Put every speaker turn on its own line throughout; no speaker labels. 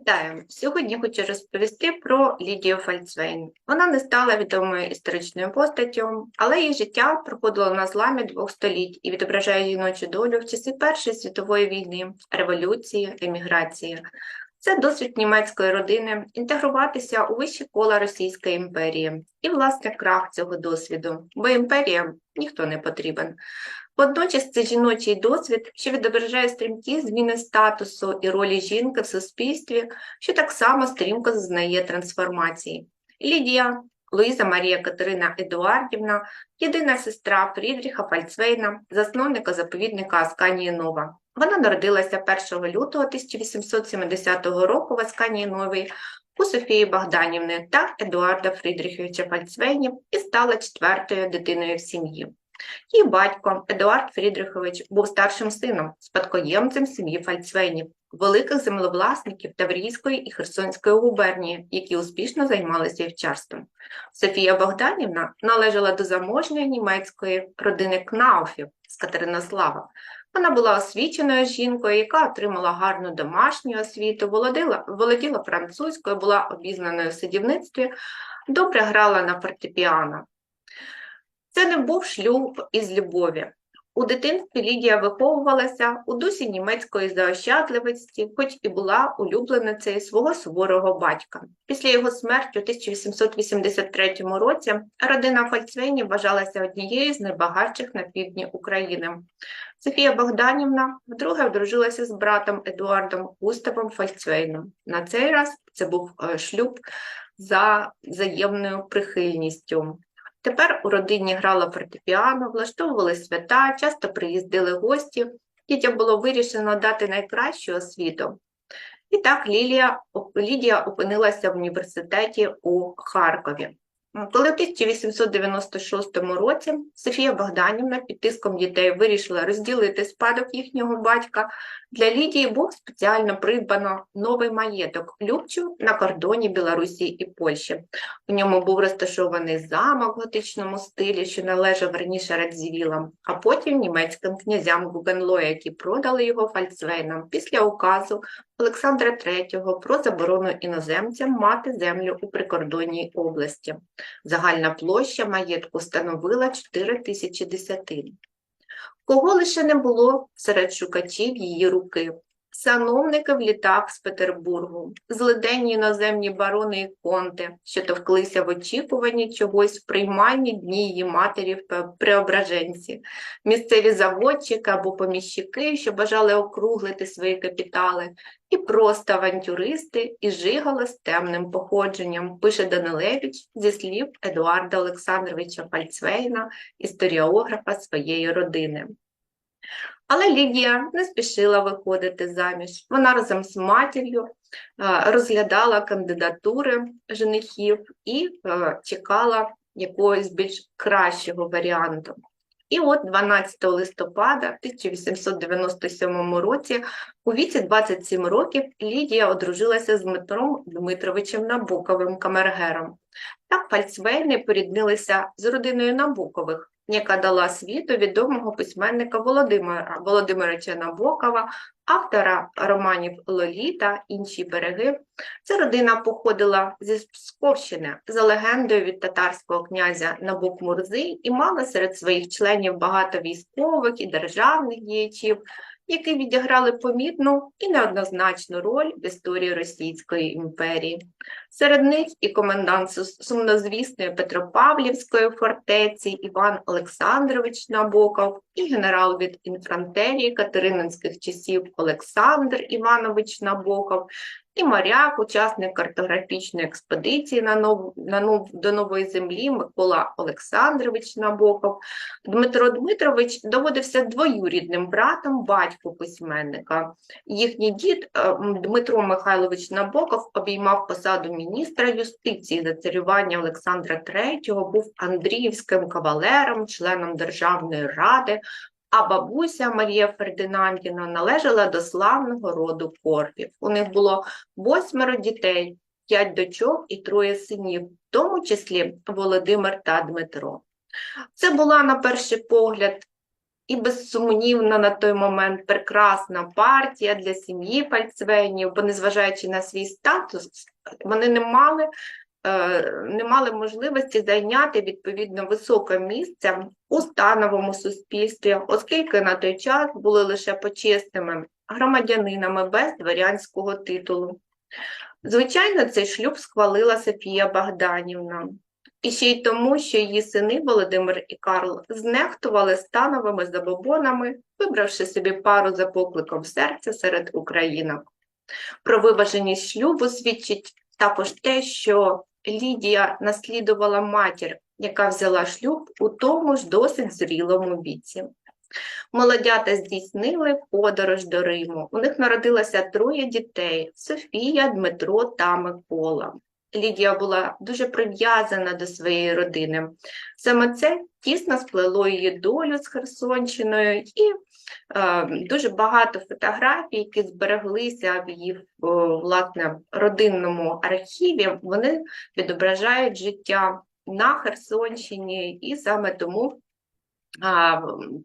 Вітаю! Сьогодні хочу розповісти про Лідію Фальцвейн. Вона не стала відомою історичною постаттю, але її життя проходило на зламі двох століть і відображає жіночу долю в часи Першої світової війни, революції, еміграції. Це досвід німецької родини інтегруватися у вищі кола Російської імперії і, власне, крах цього досвіду, бо імперія ніхто не потрібен. Водночас це жіночий досвід, що відображає стрімкі зміни статусу і ролі жінки в суспільстві, що так само стрімко зазнає трансформації. Лідія Луїза Марія Катерина Едуардівна, єдина сестра Фрідріха Фальцвейна, засновника заповідника Асканії Нова. Вона народилася 1 лютого 1870 року в Асканії Новій у Софії Богданівни та Едуарда Фрідріховича Фальцвейнів і стала четвертою дитиною в сім'ї. Її батько Едуард Фрідрихович був старшим сином, спадкоємцем сім'ї Фальцвейнів, великих землевласників Таврійської і Херсонської губернії, які успішно займалися вівчарством. Софія Богданівна належала до заможньої німецької родини Кнауфів з Катеринослава. Вона була освіченою жінкою, яка отримала гарну домашню освіту, володіла, володіла французькою, була обізнаною в садівництві, добре грала на фортепіано. Це не був шлюб із любові. У дитинстві Лідія виховувалася у дусі німецької заощадливості, хоч і була улюбленицею свого суворого батька. Після його смерті у 1883 році родина Фальцвейнів вважалася однією з найбагатших на півдні України. Софія Богданівна вдруге одружилася з братом Едуардом Густавом Фальцвейном. На цей раз це був е, шлюб за взаємною прихильністю. Тепер у родині грала фортепіано, влаштовували свята, часто приїздили гості. Дітям було вирішено дати найкращу освіту. І так Лілія, Лідія опинилася в університеті у Харкові. Коли в 1896 році Софія Богданівна під тиском дітей вирішила розділити спадок їхнього батька, для Лідії був спеціально придбано новий маєток Любчу на кордоні Білорусі і Польщі. У ньому був розташований замок в готичному стилі, що належав раніше Радзівілам, а потім німецьким князям Гугенло, які продали його фальцвейнам після указу Олександра III про заборону іноземцям мати землю у прикордонній області. Загальна площа маєтку становила 4 тисячі десятин. Кого лише не було серед шукачів її руки. Сановники в літак з Петербургу, злиденні іноземні барони і конти, що товклися в очікуванні чогось в приймальні дні її матері в преображенці, місцеві заводчики або поміщики, що бажали округлити свої капітали, і просто авантюристи і жигало з темним походженням, пише Данилевич зі слів Едуарда Олександровича Фальцвейна, історіографа своєї родини. Але Лідія не спішила виходити заміж. Вона разом з матір'ю розглядала кандидатури женихів і чекала якогось більш кращого варіанту. І от 12 листопада 1897 році, у віці 27 років, Лідія одружилася з Дмитром Дмитровичем Набуковим камергером. Так Фальцвейни поріднилися з родиною Набукових, яка дала світу відомого письменника Володимира Володимировича Набокова, автора романів Лоліта, інші береги. Ця родина походила зі Псковщини за легендою від татарського князя Набук Мурзи і мала серед своїх членів багато військових і державних діячів, які відіграли помітну і неоднозначну роль в історії Російської імперії. Серед них і комендант сумнозвісної Петропавлівської фортеці Іван Олександрович Набоков, і генерал від інфрантерії Катерининських часів Олександр Іванович Набоков, і моряк, учасник картографічної експедиції на нов, на нов, до нової землі Микола Олександрович Набоков. Дмитро Дмитрович доводився двоюрідним братом батьку письменника. Їхній дід е, Дмитро Михайлович Набоков обіймав посаду міністра юстиції за царювання Олександра III, був Андріївським кавалером, членом Державної ради, а бабуся Марія Фердинандівна належала до славного роду Корпів. У них було восьмеро дітей, п'ять дочок і троє синів, в тому числі Володимир та Дмитро. Це була, на перший погляд, і безсумнівно на той момент прекрасна партія для сім'ї Фальцвейнів, бо незважаючи на свій статус, вони не мали, не мали можливості зайняти відповідно високе місце у становому суспільстві, оскільки на той час були лише почесними громадянинами без дворянського титулу. Звичайно, цей шлюб схвалила Софія Богданівна. І ще й тому, що її сини Володимир і Карл знехтували становими забобонами, вибравши собі пару за покликом серця серед українок. Про виваженість шлюбу свідчить також те, що Лідія наслідувала матір, яка взяла шлюб у тому ж досить зрілому віці. Молодята здійснили подорож до Риму. У них народилося троє дітей: Софія, Дмитро та Микола. Лідія була дуже прив'язана до своєї родини. Саме це тісно сплело її долю з Херсонщиною, і дуже багато фотографій, які збереглися в її власне родинному архіві, вони відображають життя на Херсонщині, і саме тому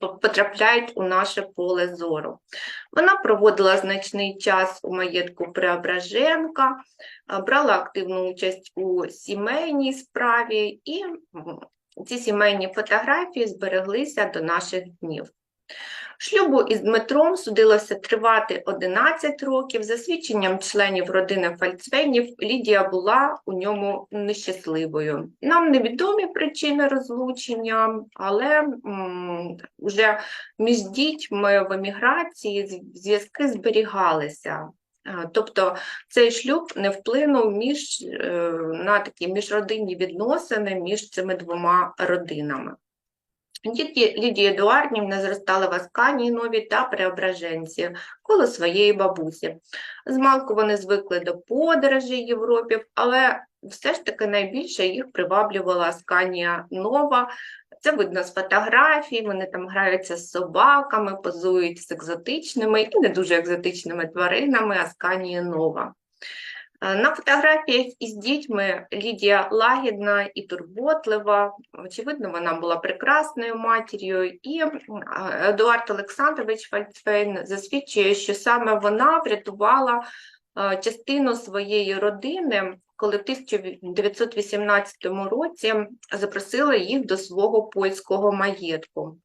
потрапляють у наше поле зору. Вона проводила значний час у маєтку Преображенка, брала активну участь у сімейній справі, і ці сімейні фотографії збереглися до наших днів. Шлюбу із Дмитром судилося тривати 11 років. За свідченням членів родини Фальцвейнів, Лідія була у ньому нещасливою. Нам невідомі причини розлучення, але вже між дітьми в еміграції зв'язки зберігалися. Тобто цей шлюб не вплинув між, е, на такі міжродинні відносини між цими двома родинами. Дітки Лідії Едуардівни зростали в Асканії Нові та Преображенці коло своєї бабусі. Змалку вони звикли до подорожей Європі, але все ж таки найбільше їх приваблювала Асканія Нова. Це видно з фотографій, вони там граються з собаками, позують з екзотичними і не дуже екзотичними тваринами Асканії Нова. Е, на фотографіях із дітьми Лідія лагідна і турботлива. Очевидно, вона була прекрасною матір'ю, і е, Едуард Олександрович Фальцфейн засвідчує, що саме вона врятувала е, частину своєї родини, коли в 1918 році запросила їх до свого польського маєтку.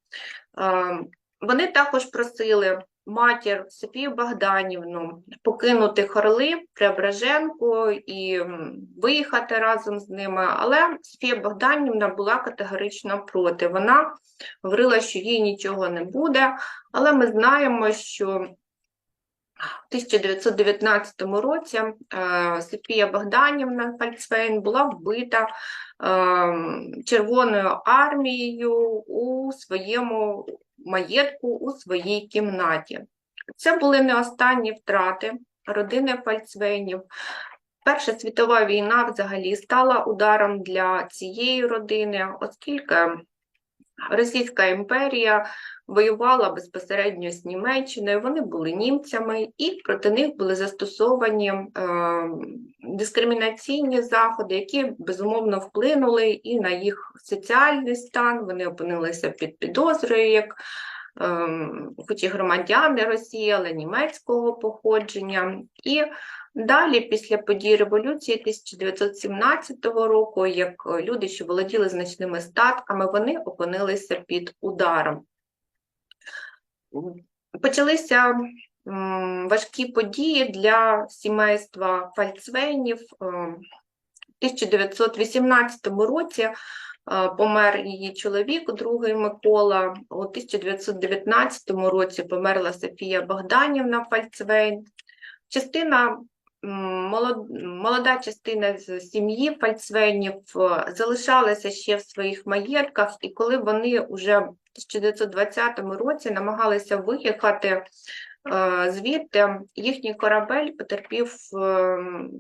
Вони також просили матір Софію Богданівну покинути Хорли, Преображенку і виїхати разом з ними. Але Софія Богданівна була категорично проти. Вона говорила, що їй нічого не буде, але ми знаємо, що в 1919 році е, Софія Богданівна Фальцвейн була вбита ем, Червоною армією у своєму маєтку у своїй кімнаті. Це були не останні втрати родини Фальцвейнів. Перша світова війна взагалі стала ударом для цієї родини, оскільки Російська імперія воювала безпосередньо з Німеччиною, вони були німцями, і проти них були застосовані е, дискримінаційні заходи, які безумовно вплинули і на їх соціальний стан. Вони опинилися під підозрою, як е, хоч і громадяни Росії, але німецького походження. І Далі, після подій революції 1917 року, як люди, що володіли значними статками, вони опинилися під ударом. Почалися важкі події для сімейства Фальцвейнів. У 1918 році е, помер її чоловік, другий Микола. У 1919 році померла Софія Богданівна Фальцвейн. Частина молода частина з сім'ї Фальцвейнів е, залишалася ще в своїх маєтках, і коли вони вже в 1920 році намагалися виїхати е, звідти, їхній корабель потерпів ем,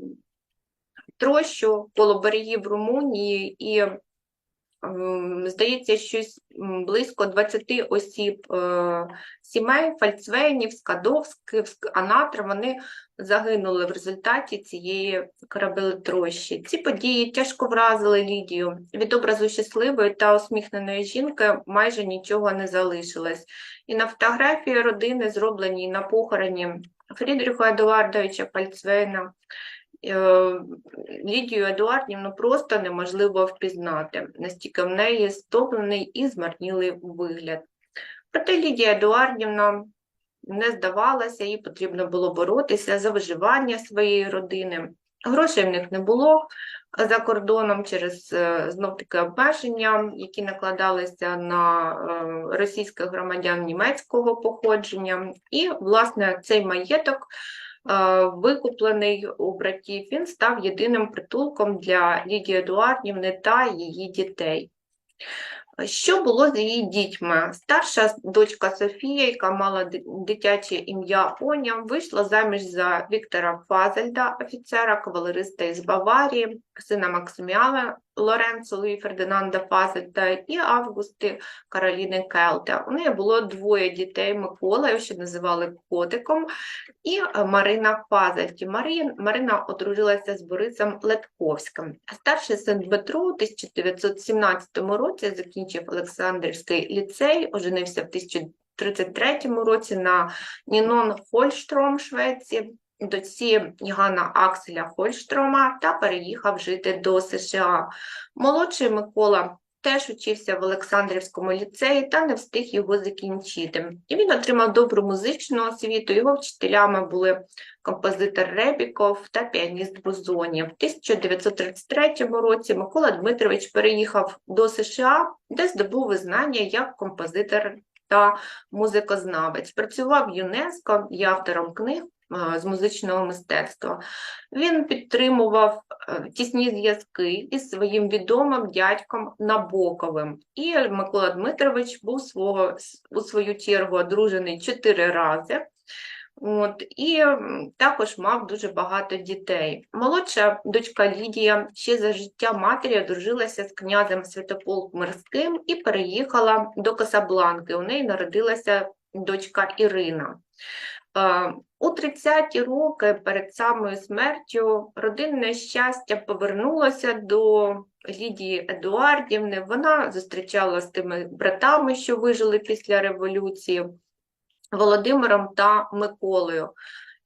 трощу коло берегів Румунії, і здається, щось близько 20 осіб е, сімей, Фальцвейнів, Скадовських, Анатра, вони загинули в результаті цієї корабелетрощі. Ці події тяжко вразили Лідію. Від образу щасливої та усміхненої жінки майже нічого не залишилось. І на фотографії родини, зробленій на похороні Фрідріха Едуардовича Фальцвейна, Лідію Едуардівну просто неможливо впізнати, настільки в неї стомлений і змарнілий вигляд. Проте Лідія Едуардівна не здавалася, їй потрібно було боротися за виживання своєї родини. Грошей в них не було за кордоном через е, знов-таки обмеження, які накладалися на е, російських громадян німецького походження. І, власне, цей маєток, е, викуплений у братів, він став єдиним притулком для Лідії Едуардівни та її дітей. Що було з її дітьми? Старша дочка Софія, яка мала дитяче ім'я Оня, вийшла заміж за Віктора Фазельда, офіцера, кавалериста із Баварії, сина Максиміана Лоренцо Луї Фердинанда Фазельда і Августи Кароліни Келте. У неї було двоє дітей Микола, його ще називали Котиком, і е, Марина Фазельді. Марин, Марина одружилася з Борисом Летковським. Старший син Дмитро у 1917 році закінчив Олександрівський ліцей, оженився в 1933 році на Нінон Хольштром, Швеції, дочці Ганна Акселя Хольштрома та переїхав жити до США. Молодший Микола теж учився в Олександрівському ліцеї та не встиг його закінчити. І він отримав добру музичну освіту. Його вчителями були композитор Ребіков та піаніст Бузоні. В 1933 році Микола Дмитрович переїхав до США, де здобув визнання як композитор та музикознавець. Працював в ЮНЕСКО, є автором книг з музичного мистецтва. Він підтримував е, тісні зв'язки із своїм відомим дядьком Набоковим. І Микола Дмитрович був свого, у свою чергу одружений чотири рази. От, і також мав дуже багато дітей. Молодша дочка Лідія ще за життя матері одружилася з князем Святополк Мирським і переїхала до Касабланки. У неї народилася дочка Ірина. Е, У 30-ті роки перед самою смертю родинне щастя повернулося до Лідії Едуардівни. Вона зустрічала з тими братами, що вижили після революції. Володимиром та Миколою.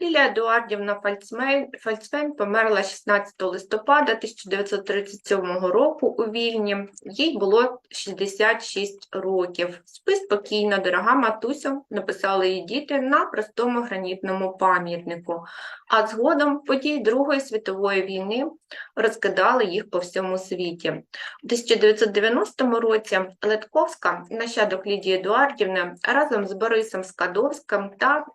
Лілія Едуардівна Фальцмейн- Фальцвейн померла 16 листопада 1937 року у Вільні. Їй було 66 років. Спи спокійно, дорога матусю, написали її діти на простому гранітному пам'ятнику. А згодом події Другої світової війни розкидали їх по всьому світі. У 1990 році Литковська, нащадок Лідії Едуардівни, разом з Борисом Скадовським та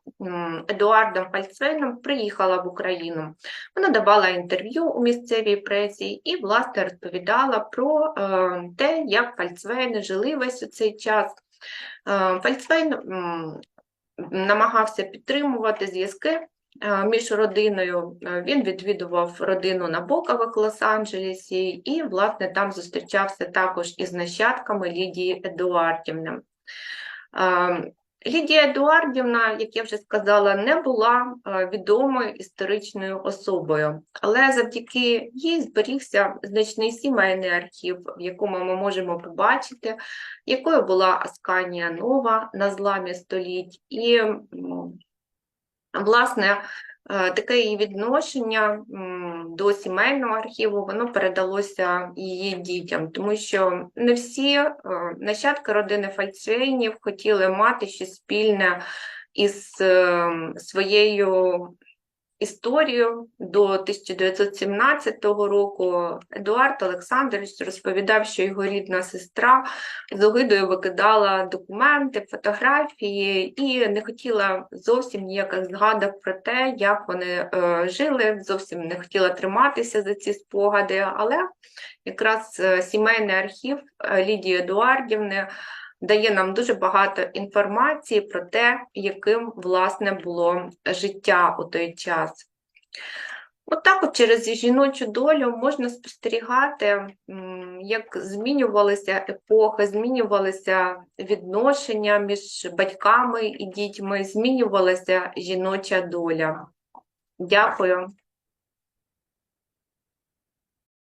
Едуардом Фальцвейном приїхала в Україну. Вона давала інтерв'ю у місцевій пресі і, власне, розповідала про е, те, як Фальцвейни жили весь у цей час. Е, Фальцвейн намагався підтримувати зв'язки між родиною. Е, Він відвідував родину Набокових в Лос-Анджелесі і, власне, там зустрічався також із нащадками Лідії Едуардівни. Е, Лідія Едуардівна, як я вже сказала, не була е, відомою історичною особою, але завдяки їй зберігся значний сімейний архів, в якому ми можемо побачити, якою була Асканія Нова на зламі століть, і власне е, таке її відношення до сімейного архіву воно передалося її дітям, тому що не всі е, нащадки родини Фальцвейнів хотіли мати щось спільне із е, своєю історією до 1917 року. Едуард Олександрович розповідав, що його рідна сестра з огидою викидала документи, фотографії і не хотіла зовсім ніяких згадок про те, як вони е, жили, зовсім не хотіла триматися за ці спогади, але якраз е, сімейний архів е, Лідії Едуардівни дає нам дуже багато інформації про те, яким власне було життя у той час. Отак от через жіночу долю можна спостерігати, як змінювалися епохи, змінювалися відношення між батьками і дітьми, змінювалася жіноча доля. Дякую.